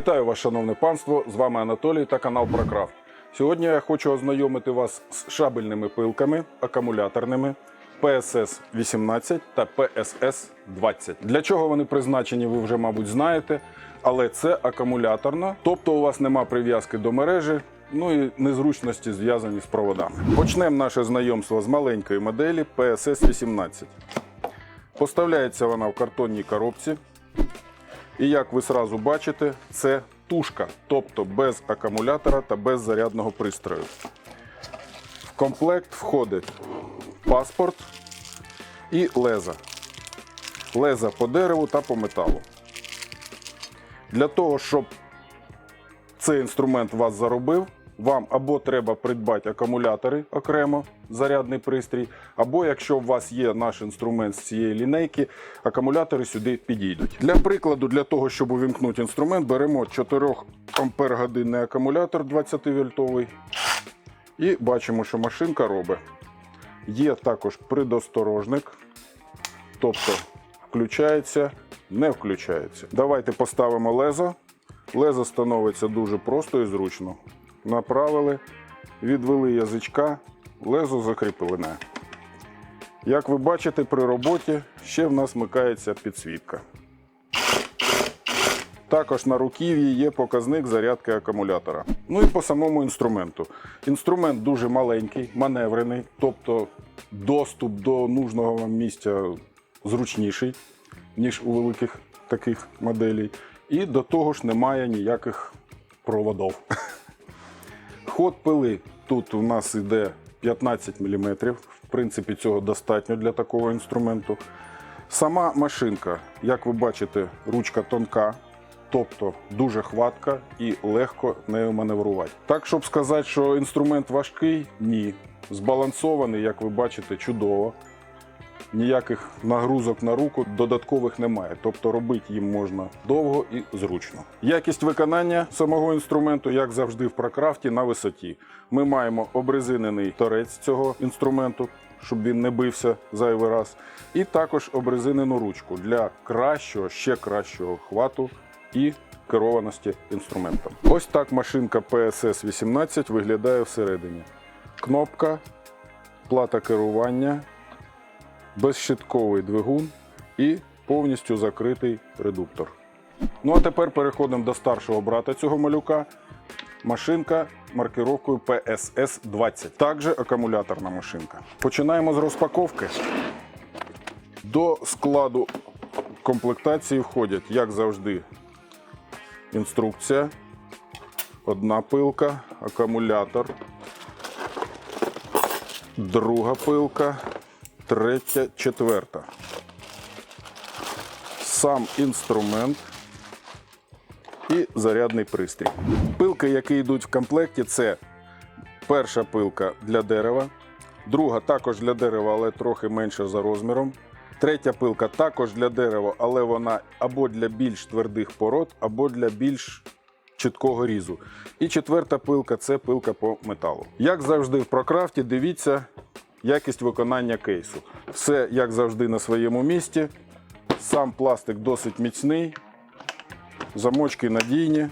Вітаю вас, шановне панство! З вами Анатолій та канал Прокрафт. Сьогодні я хочу ознайомити вас з шабельними пилками, акумуляторними PSS 18 та PSS 20. Для чого вони призначені, ви вже, мабуть, знаєте. Але це акумуляторна, тобто у вас нема прив'язки до мережі, ну і незручності зв'язані з проводами. Почнемо наше знайомство з маленької моделі PSS 18. Поставляється вона в картонній коробці. І як ви сразу бачите, це тушка, тобто без акумулятора та без зарядного пристрою. В комплект входить паспорт і леза. Леза по дереву та по металу. Для того, щоб цей інструмент вас заробив, вам або треба придбати акумулятори окремо, зарядний пристрій, або якщо у вас є наш інструмент з цієї лінейки, акумулятори сюди підійдуть. Для прикладу, для того, щоб увімкнути інструмент, беремо 4 ампер годинний акумулятор 20 вольтовий і бачимо, що машинка робить. Є також предосторожник, тобто включається, не включається. Давайте поставимо лезо. Лезо становиться дуже просто і зручно. Направили, відвели язичка, лезо закріплене. Як ви бачите, при роботі ще в нас вмикається підсвітка. Також на руків'ї є показник зарядки акумулятора. Ну і по самому інструменту. Інструмент дуже маленький, маневрений, тобто доступ до нужного вам місця зручніший, ніж у великих таких моделей. І до того ж немає ніяких проводов. Ход пили тут у нас йде 15 мм. В принципі, цього достатньо для такого інструменту. Сама машинка, як ви бачите, ручка тонка, тобто дуже хватка і легко нею маневрувати. Так, щоб сказати, що інструмент важкий, ні. Збалансований, як ви бачите, чудово. Ніяких нагрузок на руку додаткових немає, тобто робити їм можна довго і зручно. Якість виконання самого інструменту, як завжди, в прокрафті на висоті. Ми маємо обрезинений торець цього інструменту, щоб він не бився зайвий раз, і також обрезинену ручку для кращого, ще кращого хвату і керованості інструментом. Ось так машинка PSS 18 виглядає всередині. Кнопка, плата керування безщитковий двигун і повністю закритий редуктор. Ну а тепер переходимо до старшого брата цього малюка. Машинка маркировкою PSS 20. Також акумуляторна машинка. Починаємо з розпаковки. До складу комплектації входять, як завжди, інструкція, одна пилка, акумулятор, друга пилка, третя, четверта. Сам інструмент і зарядний пристрій. Пилки, які йдуть в комплекті, це перша пилка для дерева, друга також для дерева, але трохи менша за розміром. Третя пилка також для дерева, але вона або для більш твердих пород, або для більш чіткого різу. І четверта пилка це пилка по металу. Як завжди в прокрафті, дивіться якість виконання кейсу. Все, як завжди, на своєму місці. Сам пластик досить міцний, замочки надійні.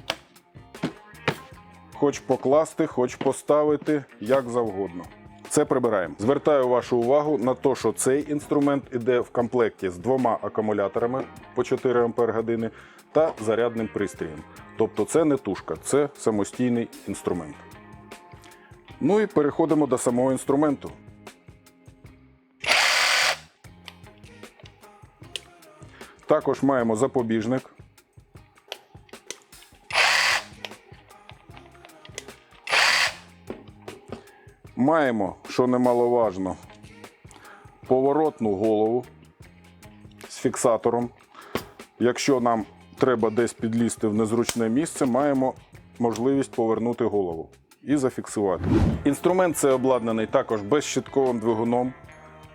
Хоч покласти, хоч поставити, як завгодно. Це прибираємо. Звертаю вашу увагу на те, що цей інструмент іде в комплекті з двома акумуляторами по 4 Ампер години та зарядним пристроєм. Тобто це не тушка, це самостійний інструмент. Ну і переходимо до самого інструменту. Також маємо запобіжник. Маємо, що немаловажно, поворотну голову з фіксатором. Якщо нам треба десь підлізти в незручне місце, маємо можливість повернути голову і зафіксувати. Інструмент це обладнаний також безщитковим двигуном.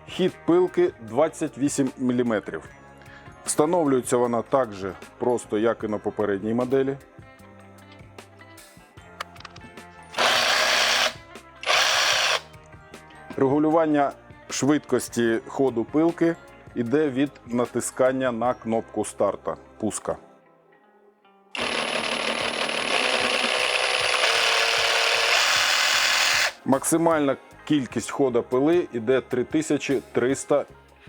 Хід пилки 28 мм. Встановлюється вона так же просто, як і на попередній моделі. Регулювання швидкості ходу пилки йде від натискання на кнопку старта пуска. Максимальна кількість хода пили йде 3300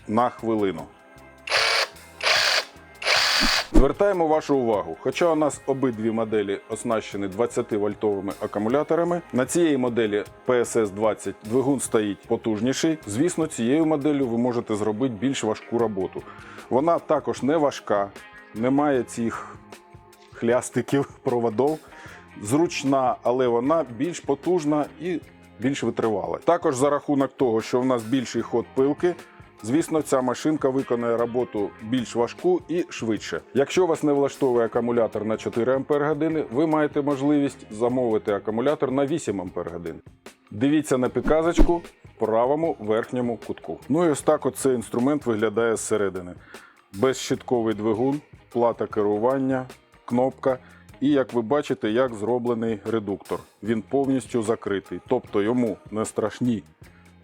на хвилину. Звертаємо вашу увагу, хоча у нас обидві моделі оснащені 20-вольтовими акумуляторами, на цієї моделі PSS 20 двигун стоїть потужніший. Звісно, цією моделлю ви можете зробити більш важку роботу. Вона також не важка, не має цих хлястиків проводов. Зручна, але вона більш потужна і більш витривала. Також за рахунок того, що в нас більший ход пилки, звісно, ця машинка виконує роботу більш важку і швидше. Якщо вас не влаштовує акумулятор на 4 Ах, ви маєте можливість замовити акумулятор на 8 Ах. Дивіться на підказочку в правому верхньому кутку. Ну і ось так от цей інструмент виглядає зсередини. Безщитковий двигун, плата керування, кнопка. І як ви бачите, як зроблений редуктор. Він повністю закритий. Тобто йому не страшні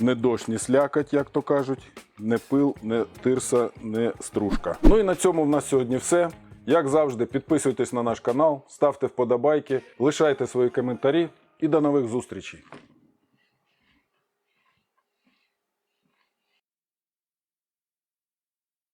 не дощ, ні слякать, як то кажуть, не пил, не тирса, не стружка. Ну і на цьому в нас сьогодні все. Як завжди, підписуйтесь на наш канал, ставте вподобайки, лишайте свої коментарі і до нових зустрічей.